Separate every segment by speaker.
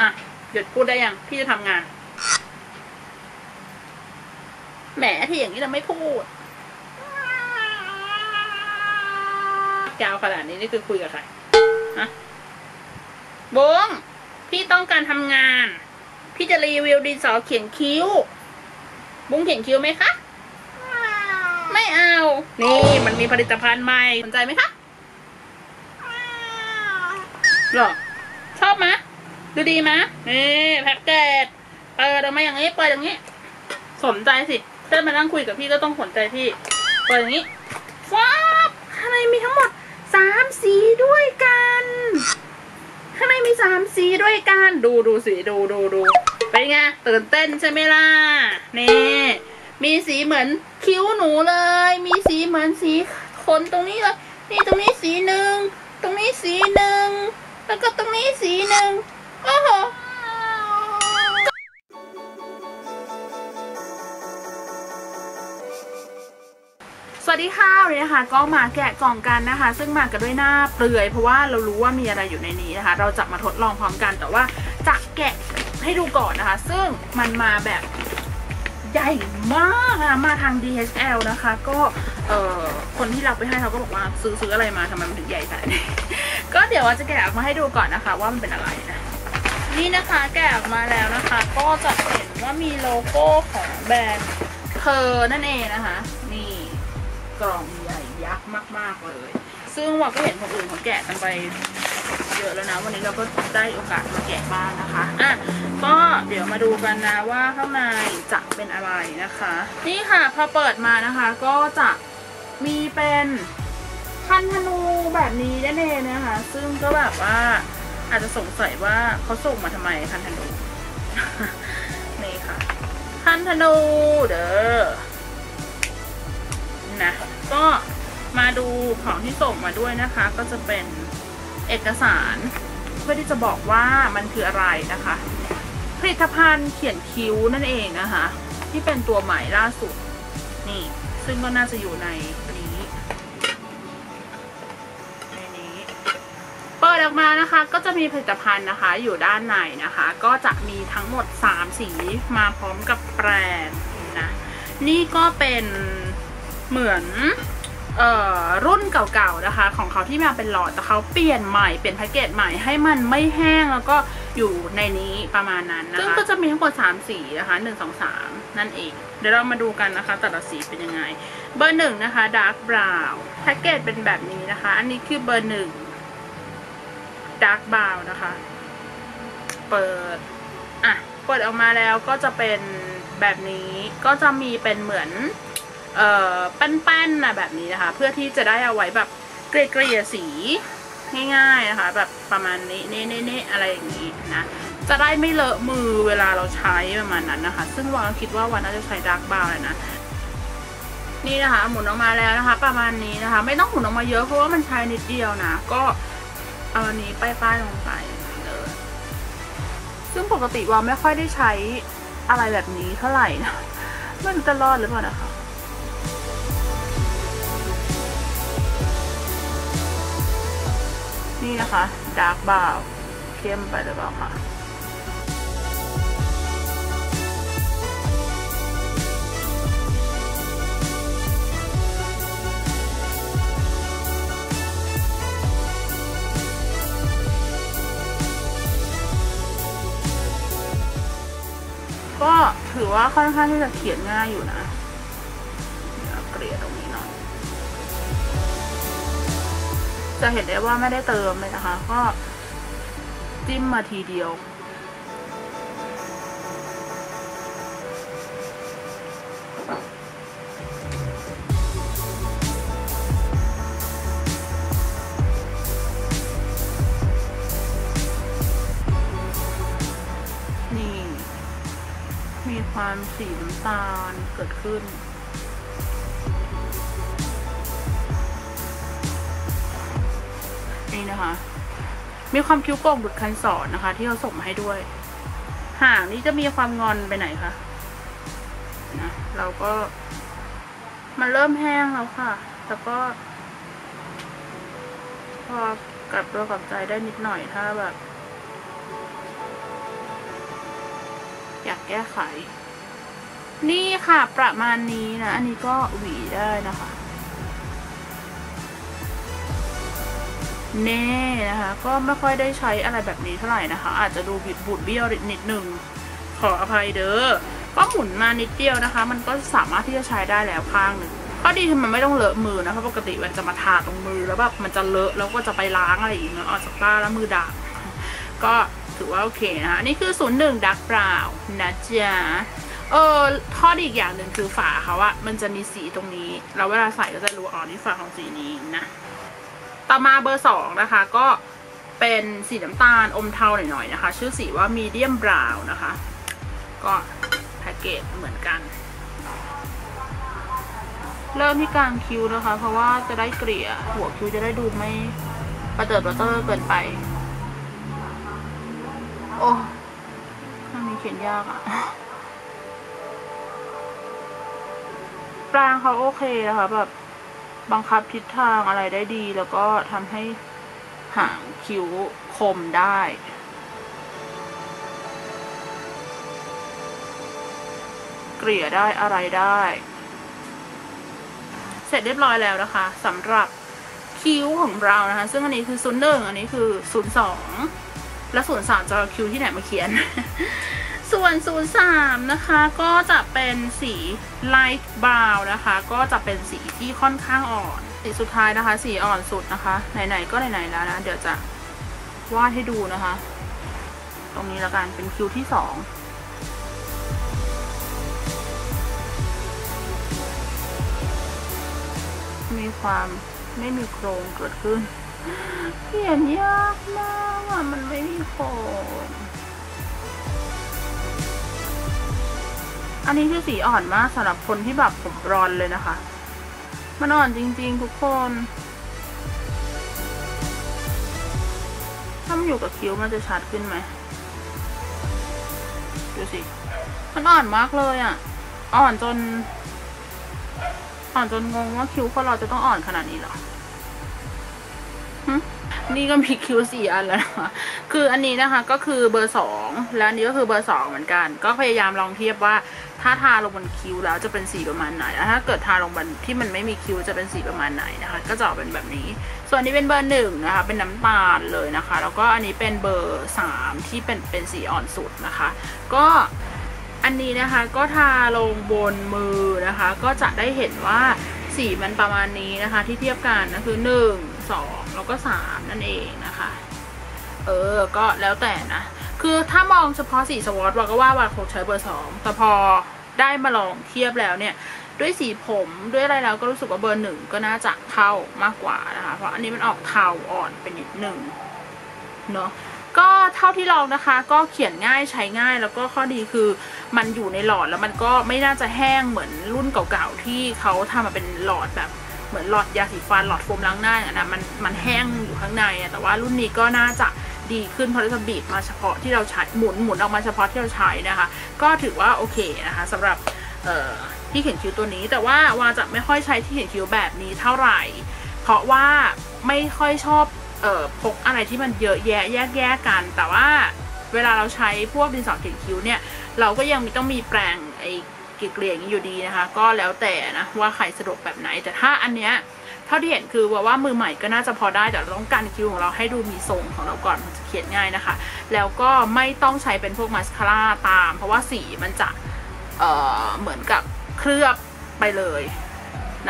Speaker 1: อะหยุดพูดได้ยัง พี่จะทำงาน แหมที่อย่างนี้เราไม่พูดยาวขนาดนี้นี่คือคุยกับใครฮะบงพี่ต้องการทำงาน พี่จะรีวิวดินสอเขียนคิ้วบุ้งเขียนคิ้วไหมคะ ไม่เอา นี่มันมีผลิตภัณฑ์ใหม่สนใจไหมคะหรอ ชอบไหม ดูดีมะนี่แพ็กเกจเปิดออกมาอย่างนี้เปิดอย่างนี้ สนใจสิถ้ามานั่งคุยกับพี่ก็ต้องสนใจพี่เปิดอย่างนี้ว้าข้างในมีทั้งหมดสามสีด้วยกัน ข้างในมีสามสีด้วยกัน ดูดูสีดูดูดูเป็นไงตื่นเต้นใช่ไหมล่ะนี่มีสีเหมือนคิ้วหนูเลย มีสีเหมือนสีขนตรงนี้เลยนี่ตรงนี้สีหนึ่งตรงนี้สีหนึ่งแล้วก็ตรงนี้สีหนึ่ง สวัสดีค่ะวันนี้นะคะก็มาแกะกล่องกันนะคะ ซึ่งมากันด้วยหน้าเปลือย เพราะว่าเรารู้ว่ามีอะไรอยู่ในนี้นะคะ เราจะมาทดลองพร้อมกันแต่ว่าจะแกะให้ดูก่อนนะคะ ซึ่งมันมาแบบใหญ่มากอะมาทาง DHL นะคะ ก็เอ่อคนที่รับไปให้เขาก็บอกว่าซื้อซื้ออะไรมาทำไมมันถึงใหญ่ขนาดนี้ก็เดี๋ยวว่าจะแกะออกมาให้ดูก่อนนะคะ ว่ามันเป็นอะไรนะ นี่นะคะแกะออกมาแล้วนะคะ ก็จะเห็นว่ามีโลโก้ของแบรนด์เธอนั่นเองนะคะ นี่กล่องใหญ่ยักษ์มาก ๆ เลย ซึ่งว่าก็เห็นคนอื่นเขาแกะกันไปเยอะแล้วนะ วันนี้เราก็ได้โอกาสมาแกะบ้างนะคะอะก็เดี๋ยวมาดูกันนะว่าข้างในจะเป็นอะไรนะคะ นี่ค่ะพอเปิดมานะคะก็จะมีเป็นคันธนูแบบนี้นั่นเองนะคะ ซึ่งก็แบบว่า อาจจะสงสัยว่าเขาส่งมาทำไมคันธนูนี่ค่ะคันธนูเด้อนะก็มาดูของที่ส่งมาด้วยนะคะ ก็จะเป็นเอกสารเพื่อที่จะบอกว่ามันคืออะไรนะคะ ผลิตภัณฑ์เขียนคิ้วนั่นเองนะคะ ที่เป็นตัวใหม่ล่าสุด นี่ ซึ่งก็น่าจะอยู่ในนี้ใน ดออกมานะคะ ก็จะมีผลิตภัณฑ์นะคะอยู่ด้านในนะคะ ก็จะมีทั้งหมด 3 สีมาพร้อมกับแปรงนะนี่ก็เป็นเหมือนเอ่อรุ่นเก่าๆนะคะ ของเขาที่มาเป็นหลอดแต่เขาเปลี่ยนใหม่เปลี่ยนแพ็กเกจใหม่ให้มันไม่แห้งแล้วก็อยู่ในนี้ประมาณนั้นนะคะซึ่งก็จะมีทั้งหมด3สีนะคะ1 2 3 นั่นเอง เดี๋ยวเรามาดูกันนะคะ แต่ละสีเป็นยังไง เบอร์หนึ่งนะคะดาร์กบราวน์แพ็กเกจเป็นแบบนี้นะคะ อันนี้คือเบอร์หนึ่ง ดาร์กบราวนะคะ เปิด อะ เปิดออกมาแล้วก็จะเป็นแบบนี้ก็จะมีเป็นเหมือน เอ่อแป้นๆนะแบบนี้นะคะ เพื่อที่จะได้เอาไว้แบบเกลี่ยๆสีง่ายๆนะคะ แบบประมาณนี้เน่ๆอะไรอย่างนี้นะ จะได้ไม่เลอะมือเวลาเราใช้ประมาณนั้นนะคะ ซึ่งวางคิดว่าวันน่าจะใช้ดาร์กบราวน์เลยนะ นี่นะคะ หมุนออกมาแล้วนะคะ ประมาณนี้นะคะ ไม่ต้องหมุนออกมาเยอะเพราะว่ามันใช้นิดเดียวนะ ก็ เอาอันนี้ป้ายๆลงไปเลยซึ่งปกติว่าไม่ค่อยได้ใช้อะไรแบบนี้เท่าไหร่นะไม่รู้จะรอดหรือเปล่านะคะนี่นะคะดาร์กบาวเข้มไปหรือเปล่าคะ อว่าค่อนข้างที่จะเขียนง่ายอยู่นะเดี๋ยวเกลี่ยตรงนี้หน่อย จะเห็นได้ว่าไม่ได้เติมเลยนะคะ ก็จิ้มมาทีเดียว ความสีน้ำตาลเกิดขึ้น นี่นะคะ มีความคิ้วโก่งดุดคันสอนนะคะ ที่เขาส่งมาให้ด้วย หางนี้จะมีความงอนไปไหนคะนะเราก็ มันเริ่มแห้งแล้วค่ะ แต่ก็ พอกลับตัวกลับใจได้นิดหน่อยถ้าแบบ อยากแก้ไข นี่ค่ะประมาณนี้นะ อันนี้ก็หวีได้นะคะเน่นะคะ ก็ไม่ค่อยได้ใช้อะไรแบบนี้เท่าไหร่นะคะ อาจจะดูบิดบุดเบี้ยวนิดนึง ขออภัยเด้อก็หมุนมานิดเดียวนะคะ มันก็สามารถที่จะใช้ได้แล้วข้างหนึ่งข้อดีคือมันไม่ต้องเลอะมือนะคะปกติมันจะมาทาตรงมือแล้วแบบมันจะเลอะแล้วก็จะไปล้างอะไรอีกเนาะออกจากบ้านแล้วมือด่างก็ถือว่าโอเคนะคะนี่คือศูนย์หนึ่งดักบรานะจ๊ะ เออข้อดีอีกอย่างหนึ่งคือฝาเขาอะมันจะมีสีตรงนี้ แล้วเวลาใส่ก็จะรู้อ๋อนี่ฝาของสีนี้นะ ต่อมาเบอร์สองนะคะ ก็เป็นสีน้ำตาลอมเทาหน่อยๆนะคะ ชื่อสีว่ามีเดียมบราวนะคะ ก็แพ็กเกจเหมือนกัน เริ่มที่กลางคิ้วนะคะ เพราะว่าจะได้เกลี่ยหัวคิ้วจะได้ดูไม่ประเดิดประเตอร์เกินไป โอ้ข้างนี้เขียนยากอะ ปรางเขาโอเคนะคะแบบบังคับทิศทางอะไรได้ดี แล้วก็ทำให้หางคิ้วคมได้เกลี่ยได้อะไรได้ เสร็จเรียบร้อยแล้วนะคะสำหรับคิ้วของเรานะคะ ซึ่งอันนี้คือศูนย์หนึ่งอันนี้คือศูนย์สองและศูนย์สามจะคิ้วที่ไหนมาเขียน ส่วน03นะคะ ก็จะเป็นสี light brown นะคะ ก็จะเป็นสีที่ค่อนข้างอ่อน สีสุดท้ายนะคะ สีอ่อนสุดนะคะ ไหนๆ ก็ไหนๆ แล้วนะ เดี๋ยวจะวาดให้ดูนะคะ ตรงนี้แล้วกัน เป็นคิวที่สองมีความไม่มีโครงเกิดขึ้น เขียนยากมากอะ มันไม่มีโครง อันนี้คือสีอ่อนมากสำหรับคนที่แบบผมบรอนเลยนะคะ มันอ่อนจริงๆทุกคนถ้ามันอยู่กับคิ้วมันจะชัดขึ้นไหมดูสิ มันอ่อนมากเลยอะ อ่อนจน อ่อนจนงงว่าคิ้วคนเราจะต้องอ่อนขนาดนี้หรอ หึ นี่ก็มีคิ้วสี่อันแล้วนะคะคืออันนี้นะคะก็คือเบอร์สองแล้วอันนี้ก็คือเบอร์สองเหมือนกัน ก็พยายามลองเทียบว่าถ้าทาลงบนคิ้วแล้วจะเป็นสีประมาณไหนแล้วถ้าเกิดทาลงบนที่มันไม่มีคิ้วจะเป็นสีประมาณไหนนะคะ ก็จะออกเป็นแบบนี้ ส่วนนี้เป็นเบอร์หนึ่งนะคะ เป็นน้ำตาลเลยนะคะ แล้วก็อันนี้เป็นเบอร์สามที่เป็นเป็นสีอ่อนสุดนะคะ ก็อันนี้นะคะก็ทาลงบนมือนะคะ ก็จะได้เห็นว่าสีมันประมาณนี้นะคะ ที่เทียบกันนะคือหนึ่ง สองแล้วก็สามนั่นเองนะคะ เออ ก็แล้วแต่นะ คือถ้ามองเฉพาะสีสวอตเราก็ว่าว่าคงใช้เบอร์สองแต่พอได้มาลองเทียบแล้วเนี่ย ด้วยสีผมด้วยอะไรแล้วก็รู้สึกว่าเบอร์หนึ่งก็น่าจะเข้ามากกว่านะคะ เพราะอันนี้มันออกเทาอ่อนเป็นนิดหนึ่งเนาะก็เท่าที่ลองนะคะ ก็เขียนง่ายใช้ง่ายแล้วก็ข้อดีคือมันอยู่ในหลอดแล้วมันก็ไม่น่าจะแห้งเหมือนรุ่นเก่าๆที่เขาทำมาเป็นหลอดแบบ เหมือนหลอดยาสีฟันหลอดโฟมล้างหน้าอย่างนั้นนะมันมันแห้งอยู่ข้างในอะแต่ว่ารุ่นนี้ก็น่าจะดีขึ้นเพราะเราจะบีบมาเฉพาะที่เราใช้หมุนหมุนออกมาเฉพาะที่เราใช้นะคะ ก็ถือว่าโอเคนะคะสำหรับที่เขียนคิ้วตัวนี้ แต่ว่าวาจะไม่ค่อยใช้ที่เขียนคิ้วแบบนี้เท่าไหร่ เพราะว่าไม่ค่อยชอบออพกอะไรที่มันเยอะแยะแยกแยกกัน แต่ว่าเวลาเราใช้พวกดินสอเขียนคิ้วเนี่ยเราก็ยังมีต้องมีแปรงไอ เกลี่ยอย่างนี้อยู่ดีนะคะ ก็แล้วแต่นะว่าใครสะดวกแบบไหน แต่ถ้าอันเนี้ยเท่าที่เห็นคือว่าว่ามือใหม่ก็น่าจะพอได้แต่เราต้องการคิ้วของเราให้ดูมีทรงของเราก่อนมันจะเขียนง่ายนะคะ แล้วก็ไม่ต้องใช้เป็นพวกมาสคาร่าตาม เพราะว่าสีมันจะเอ่อเหมือนกับเคลือบไปเลย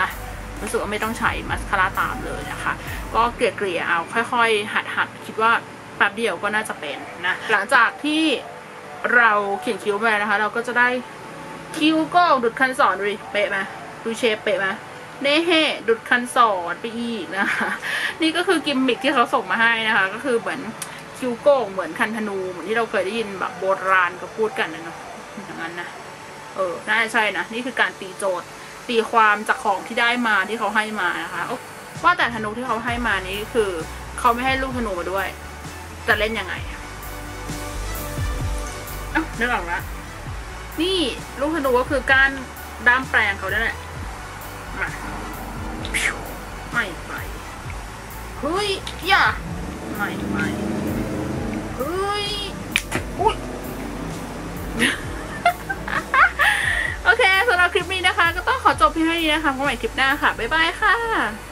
Speaker 1: นะรู้สึกว่าไม่ต้องใช้มาสคาร่าตามเลยนะคะ ก็เกลี่ยๆเอาค่อยๆ หัดหัดๆคิดว่าแป๊บเดียวก็น่าจะเป็นนะหลังจากที่เราเขียนคิ้วไปนะคะ เราก็จะได้ คิ้วก็ดุดคันสอนดูดิเป๊ะไหมดูเชฟเป๊ะไหมเน่เฮดุดคันสอนไปอีกนะคะ นี่ก็คือกิมมิคที่เขาส่งมาให้นะคะ ก็คือเหมือนคิ้วโก่งเหมือนคันธนูเหมือนที่เราเคยได้ยินแบบโบราณก็พูดกันนะเนาะอย่างนั้นนะเออน่าจะใช่นะนี่คือการตีโจทย์ตีความจากของที่ได้มาที่เขาให้มานะคะว่าแต่ธนูที่เขาให้มานี้คือเขาไม่ให้ลูกธนูมาด้วย จะเล่นยังไงอะเอ้านึกออกละ นี่ลูกธนูก็คือการด้ามแปลงเขาได้แหละมาไม่ไปเฮ้ยอย่าไม่ไม่เฮ้ยอุ้ยโอเคสำหรับคลิปนี้นะคะ ก็ต้องขอจบเพียงเท่านี้นะคะพบกันใหม่คลิปหน้าค่ะ บ๊ายบายค่ะ